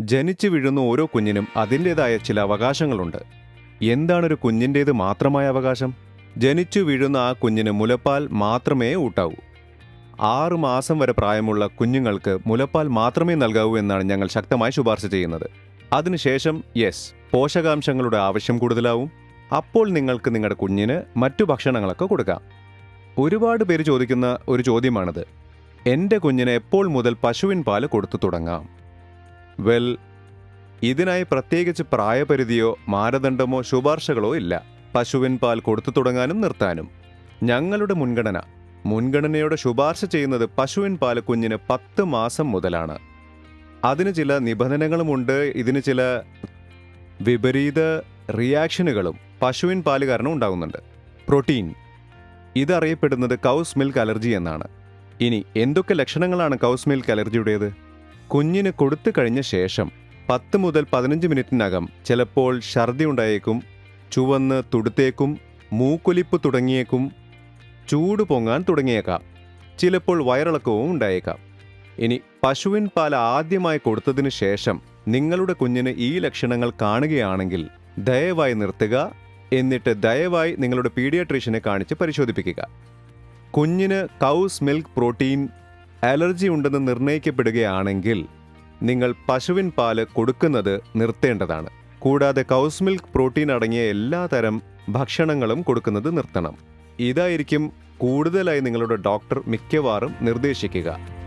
ജനിച്ചു വീഴുന്ന ഓരോ കുഞ്ഞിനും അതിന്റെതായ ചില അവകാശങ്ങളുണ്ട്. എന്താണൊരു കുഞ്ഞിന്റേത് മാത്രമായ അവകാശം? ജനിച്ചു വീഴുന്ന ആ കുഞ്ഞിന് മുലപ്പാൽ മാത്രമേ ഊട്ടാവൂ. ആറ് മാസം വരെ പ്രായമുള്ള കുഞ്ഞുങ്ങൾക്ക് മുലപ്പാൽ മാത്രമേ നൽകാവൂ എന്നാണ് ഞങ്ങൾ ശക്തമായി ശുപാർശ ചെയ്യുന്നത്. അതിനുശേഷം യെസ് പോഷകാംശങ്ങളുടെ ആവശ്യം കൂടുതലാവും. അപ്പോൾ നിങ്ങൾക്ക് നിങ്ങളുടെ കുഞ്ഞിന് മറ്റു ഭക്ഷണങ്ങളൊക്കെ കൊടുക്കാം. ഒരുപാട് പേര് ചോദിക്കുന്ന ഒരു ചോദ്യമാണിത്. എന്റെ കുഞ്ഞിന് എപ്പോൾ മുതൽ പശുവിൻ പാൽ കൊടുത്തു തുടങ്ങാം? വെൽ ഇതിനായി പ്രത്യേകിച്ച് പ്രായപരിധിയോ മാനദണ്ഡമോ ശുപാർശകളോ ഇല്ല. പശുവിൻ പാൽ കൊടുത്തു തുടങ്ങാനും നിർത്താനും. ഞങ്ങളുടെ മുൻഗണന. മുൻഗണനയോടെ ശുപാർശ ചെയ്യുന്നത് പശുവിൻ പാൽ കുഞ്ഞിന് പത്ത് മാസം മുതലാണ്. അതിന് ചില നിബന്ധനകളുമുണ്ട് ഇതിന് ചില വിപരീത റിയാക്ഷനുകളും പശുവിൻ പാൽ കാരണം ഉണ്ടാകുന്നുണ്ട്. പ്രോട്ടീൻ. ഇതറിയപ്പെടുന്നത് കൗസ് മിൽക്ക് അലർജി എന്നാണ്. ഇനി എന്തൊക്കെ ലക്ഷണങ്ങളാണ് കൗസ് മിൽക്ക് അലർജിയുടേത്? കുഞ്ഞിന് കൊടുത്തു കഴിഞ്ഞ ശേഷം പത്ത് മുതൽ പതിനഞ്ച് മിനിറ്റിനകം ചിലപ്പോൾ ഛർദി ഉണ്ടായേക്കും ചുവന്ന് തുടുത്തേക്കും മൂക്കൊലിപ്പ് തുടങ്ങിയേക്കും ചൂട് പൊങ്ങാൻ തുടങ്ങിയേക്കാം ചിലപ്പോൾ വയറിളക്കവും ഉണ്ടായേക്കാം. ഇനി പശുവിൻ പാൽ ആദ്യമായി കൊടുത്തതിന് ശേഷം നിങ്ങളുടെ കുഞ്ഞിന് ഈ ലക്ഷണങ്ങൾ കാണുകയാണെങ്കിൽ ദയവായി നിർത്തുക എന്നിട്ട് ദയവായി നിങ്ങളുടെ പീഡിയാട്രീഷ്യനെ കാണിച്ച് പരിശോധിപ്പിക്കുക. കുഞ്ഞിന് കൗസ് മിൽക്ക് പ്രോട്ടീൻ അലർജി ഉണ്ടെന്ന് നിർണയിക്കപ്പെടുകയാണെങ്കിൽ നിങ്ങൾ പശുവിൻ പാൽ കൊടുക്കുന്നത് നിർത്തേണ്ടതാണ്. കൂടാതെ കൗസ് മിൽക്ക് പ്രോട്ടീൻ അടങ്ങിയ എല്ലാ തരം ഭക്ഷണങ്ങളും കൊടുക്കുന്നത് നിർത്തണം. ഇതായിരിക്കും കൂടുതലായി നിങ്ങളുടെ ഡോക്ടർ മിക്കവാറും നിർദ്ദേശിക്കുക.